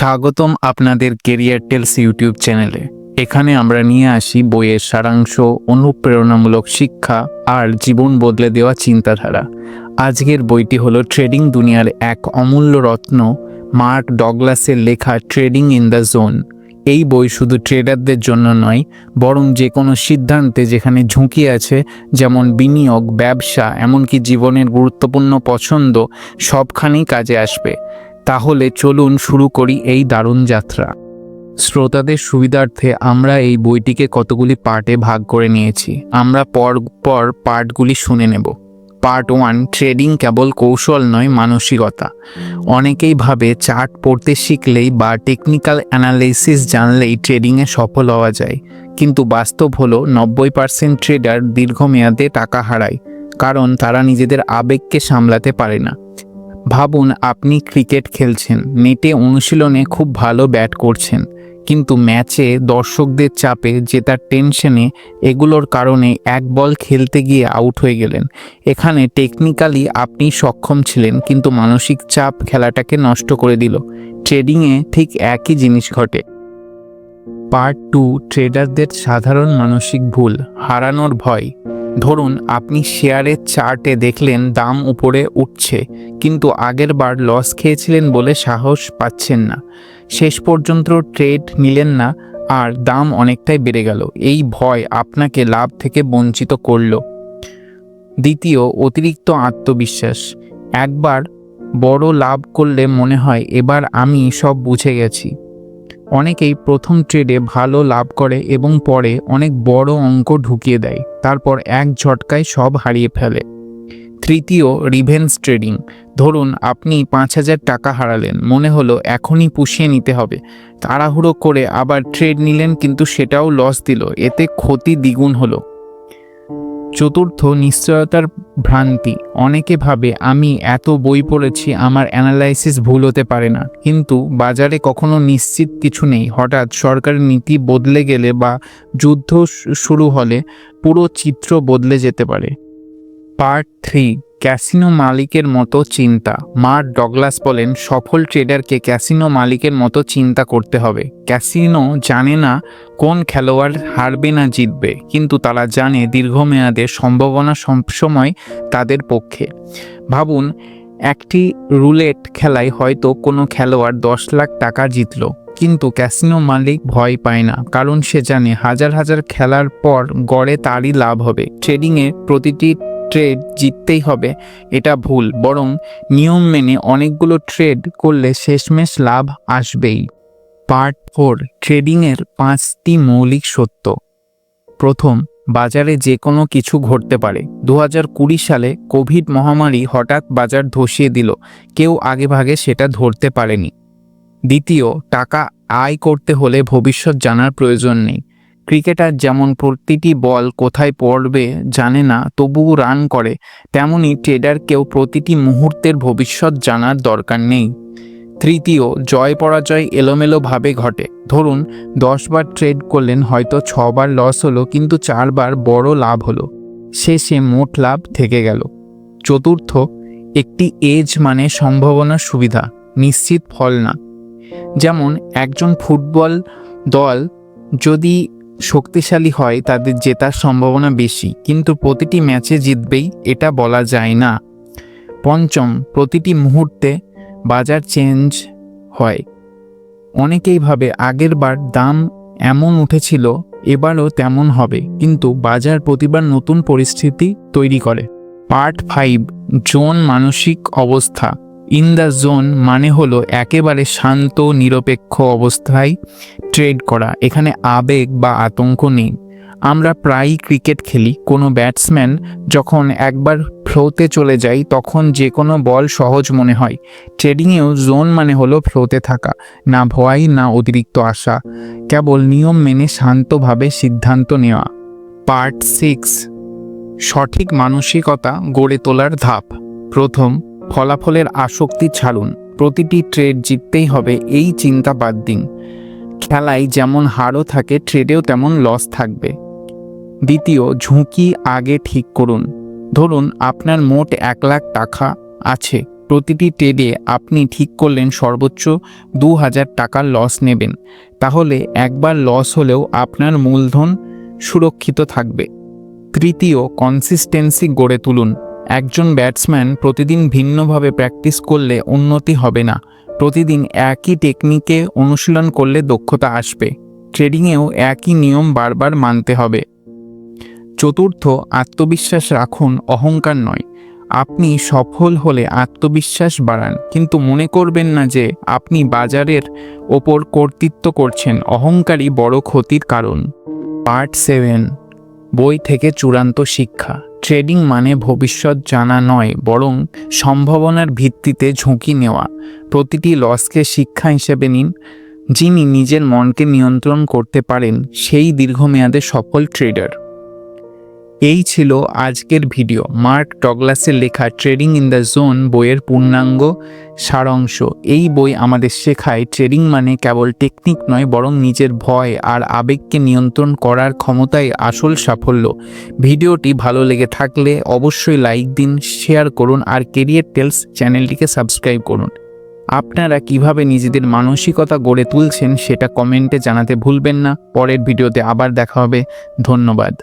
স্বাগতম আপনাদের career tales YouTube চ্যানেলে। এখানে আমরা নিয়ে আসি বইয়ের সারাংশ, অনুপ্রেরণামূলক শিক্ষা আর জীবন বদলে দেওয়া চিন্তাধারা। আজকের বইটি হলো ট্রেডিং দুনিয়ার এক অমূল্য রত্ন, মার্ক ডগলাসের লেখা ট্রেডিং ইন দ্য জোন এই বই শুধু ট্রেডারদের জন্য নয়, বরং যে কোনো সিদ্ধান্তে যেখানে ঝুঁকি আছে, যেমন বিনিয়োগ, ব্যবসা, এমনকি জীবনের গুরুত্বপূর্ণ পছন্দ, সবখানেই কাজে আসবে। তাহলে চলুন শুরু করি এই দারুণ যাত্রা। শ্রোতাদের সুবিধার্থে আমরা এই বইটিকে কতগুলি পার্টে ভাগ করে নিয়েছি। আমরা পর পর পার্টগুলি শুনে নেব। পার্ট ওয়ান, ট্রেডিং কেবল কৌশল নয়, মানসিকতা। অনেকেই ভাবে চার্ট পড়তে শিখলেই বা টেকনিক্যাল অ্যানালাইসিস জানলেই ট্রেডিংয়ে সফল হওয়া যায়। কিন্তু বাস্তব হলো নব্বই পার্সেন্ট ট্রেডার দীর্ঘমেয়াদে টাকা হারায়, কারণ তারা নিজেদের আবেগকে সামলাতে পারে না। ভাবুন আপনি ক্রিকেট খেলছেন, নেটে অনুশীলনে খুব ভালো ব্যাট করছেন, কিন্তু ম্যাচে দর্শকদের চাপে জেতার টেনশনে এগুলোর কারণে এক বল খেলতে গিয়ে আউট হয়ে গেলেন। এখানে টেকনিক্যালি আপনি সক্ষম ছিলেন, কিন্তু মানসিক চাপ খেলাটাকে নষ্ট করে দিল। ট্রেডিংয়ে ঠিক একই জিনিস ঘটে। পার্ট টু, ট্রেডারদের সাধারণ মানসিক ভুল, হারানোর ভয়। ধরুন আপনি শেয়ারের চার্টে দেখলেন দাম উপরে উঠছে, কিন্তু আগের বার লস খেয়েছিলেন বলে সাহস পাচ্ছেন না। শেষ পর্যন্ত ট্রেড নিলেন না, আর দাম অনেকটাই বেড়ে গেল। এই ভয় আপনাকে লাভ থেকে বঞ্চিত করল। দ্বিতীয়, অতিরিক্ত আত্মবিশ্বাস। একবার বড় লাভ করলে মনে হয়, এবার আমি সব বুঝে গেছি। অনেকেই প্রথম ট্রেডে ভালো লাভ করে এবং পরে অনেক বড় অঙ্ক ঢুকিয়ে দেয়, তারপর এক ঝটকায় সব হারিয়ে ফেলে। তৃতীয় রিভেন্স ট্রেডিং ধরুন, আপনি পাঁচ হাজার টাকা হারালেন, মনে হলো এখনই পুষিয়ে নিতে হবে। তাড়াহুড়ো করে আবার ট্রেড নিলেন, কিন্তু সেটাও লস দিল, এতে ক্ষতি দ্বিগুণ হলো। চতুর্থ নিশ্চয়তার ভ্রান্তি। অনেকে ভাবে, আমি এত বই পড়েছি, আমার অ্যানালাইসিস ভুল হতে পারে না। কিন্তু বাজারে কখনো নিশ্চিত কিছু নেই। হঠাৎ সরকারের নীতি বদলে গেলে বা যুদ্ধ শুরু হলে পুরো চিত্র বদলে যেতে পারে। পার্ট থ্রি, ক্যাসিনো মালিকের মতো চিন্তা। মার্ক ডগলাস বলেন, সফল ট্রেডারকে ক্যাসিনো মালিকের মতো চিন্তা করতে হবে। ক্যাসিনো জানে না কোন খেলোয়াড় হারবে না জিতবে, কিন্তু তারা জানে দীর্ঘমেয়াদে সম্ভাবনা সবসময় তাদের পক্ষে। ভাবুন, একটি রুলেট খেলায় হয়তো কোনো খেলোয়াড় দশ লাখ টাকা জিতলো, কিন্তু ক্যাসিনো মালিক ভয় পায় না, কারণ সে জানে হাজার হাজার খেলার পর গড়ে তারই লাভ হবে। ট্রেডিংয়ে প্রতিটি ট্রেড জিততেই হবে, এটা ভুল। বরং নিয়ম মেনে অনেকগুলো ট্রেড করলে শেষমেশ লাভ আসবেই। পার্ট ফোর ট্রেডিংয়ের পাঁচটি মৌলিক সত্য। প্রথম, বাজারে যে কোনো কিছু ঘটতে পারে। দু সালে কোভিড মহামারী হঠাৎ বাজার ধসিয়ে দিল। কেউ আগেভাগে সেটা ধরতে পারেনি। দ্বিতীয়, টাকা আয় করতে হলে ভবিষ্যৎ জানার প্রয়োজন নেই। ক্রিকেটার যেমন প্রতিটি বল কোথায় পড়বে জানে না, তবুও রান করে, তেমনি ট্রেডারকেও প্রতিটি মুহূর্তের ভবিষ্যৎ জানার দরকার নেই। তৃতীয়, জয় পরাজয় এলোমেলোভাবে ঘটে। ধরুন, দশবার ট্রেড করলেন, হয়তো ছবার লস হলো, কিন্তু চারবার বড় লাভ হলো। শেষে মোট লাভ থেকে গেল। চতুর্থ, একটি এজ মানে সম্ভাবনার সুবিধা, নিশ্চিত ফল না। যেমন, একজন ফুটবল দল যদি শক্তিশালী হয়, তাদের জেতার সম্ভাবনা বেশি। কিন্তু প্রতিটি ম্যাচে জিতবেই, এটা বলা যায় না। পঞ্চম, প্রতিটি মুহূর্তে বাজার চেঞ্জ হয়। অনেকেই ভাবে, আগের বার দাম এমন উঠেছিল, এবারও তেমন হবে। কিন্তু বাজার প্রতিবার নতুন পরিস্থিতি তৈরি করে। পার্ট ফাইভ, জোন মানসিক অবস্থা। ইন দ্য জোন মানে হলো একেবারে শান্ত, নিরপেক্ষ অবস্থায় ট্রেড করা। এখানে আবেগ বা আতঙ্ক নেই। আমরা প্রায়ই ক্রিকেট খেলি। কোনো ব্যাটসম্যান যখন একবার ফ্লোতে চলে যায়, তখন যে কোনো বল সহজ মনে হয়। ট্রেডিংয়েও জোন মানে হলো ফ্লোতে থাকা, না ভয়, না অতিরিক্ত আশা। কেবল নিয়ম মেনে শান্তভাবে সিদ্ধান্ত নেওয়া। পার্ট সিক্স সঠিক মানসিকতা গড়ে তোলার ধাপ। প্রথম ফলাফলের আসক্তি ছাড়ুন। প্রতিটি ট্রেড জিততেই হবে, এই চিন্তা বাদ দিন। খেলায় যেমন হারও থাকে ট্রেডেও তেমন লস থাকবে। দ্বিতীয়, ঝুঁকি আগে ঠিক করুন। ধরুন, আপনার মোট এক লাখ টাকা আছে। প্রতিটি ট্রেডে আপনি ঠিক করলেন সর্বোচ্চ দু হাজার টাকার লস নেবেন। তাহলে একবার লস হলেও আপনার মূলধন সুরক্ষিত থাকবে। তৃতীয় কনসিস্টেন্সি গড়ে তুলুন। একজন ব্যাটসম্যান প্রতিদিন ভিন্নভাবে প্র্যাকটিস করলে উন্নতি হবে না। প্রতিদিন একই টেকনিকে অনুশীলন করলে দক্ষতা আসবে। ট্রেডিংয়েও একই নিয়ম বারবার মানতে হবে। চতুর্থ, আত্মবিশ্বাস রাখুন, অহংকার নয়। আপনি সফল হলে আত্মবিশ্বাস বাড়ান, কিন্তু মনে করবেন না যে আপনি বাজারের ওপর কর্তৃত্ব করছেন, অহংকারই বড় ক্ষতির কারণ। পার্ট সেভেন, বই থেকে চূড়ান্ত শিক্ষা। ট্রেডিং মানে ভবিষ্যৎ জানা নয়, বরং সম্ভাবনার ভিত্তিতে ঝুঁকি নেওয়া। প্রতিটি লসকে শিক্ষা হিসেবে নিন, যিনি নিজের মনকে নিয়ন্ত্রণ করতে পারেন, সেই দীর্ঘমেয়াদে সফল ট্রেডার। এই ছিল আজকের ভিডিও। মার্ক টগলাসের লেখা ট্রেডিং ইন দ্য জোন বইয়ের পূর্ণাঙ্গ সারাংশ। এই বই আমাদের শেখায়, ট্রেডিং মানে কেবল টেকনিক নয়, বরং নিজের ভয় আর আবেগকে নিয়ন্ত্রণ করার ক্ষমতাই আসল সাফল্য। ভিডিওটি ভালো লেগে থাকলে অবশ্যই লাইক দিন, শেয়ার করুন আর কেরিয়ার টেলস চ্যানেলটিকে সাবস্ক্রাইব করুন। আপনারা কীভাবে নিজেদের মানসিকতা গড়ে তুলছেন সেটা কমেন্টে জানাতে ভুলবেন না। পরের ভিডিওতে আবার দেখা হবে। ধন্যবাদ।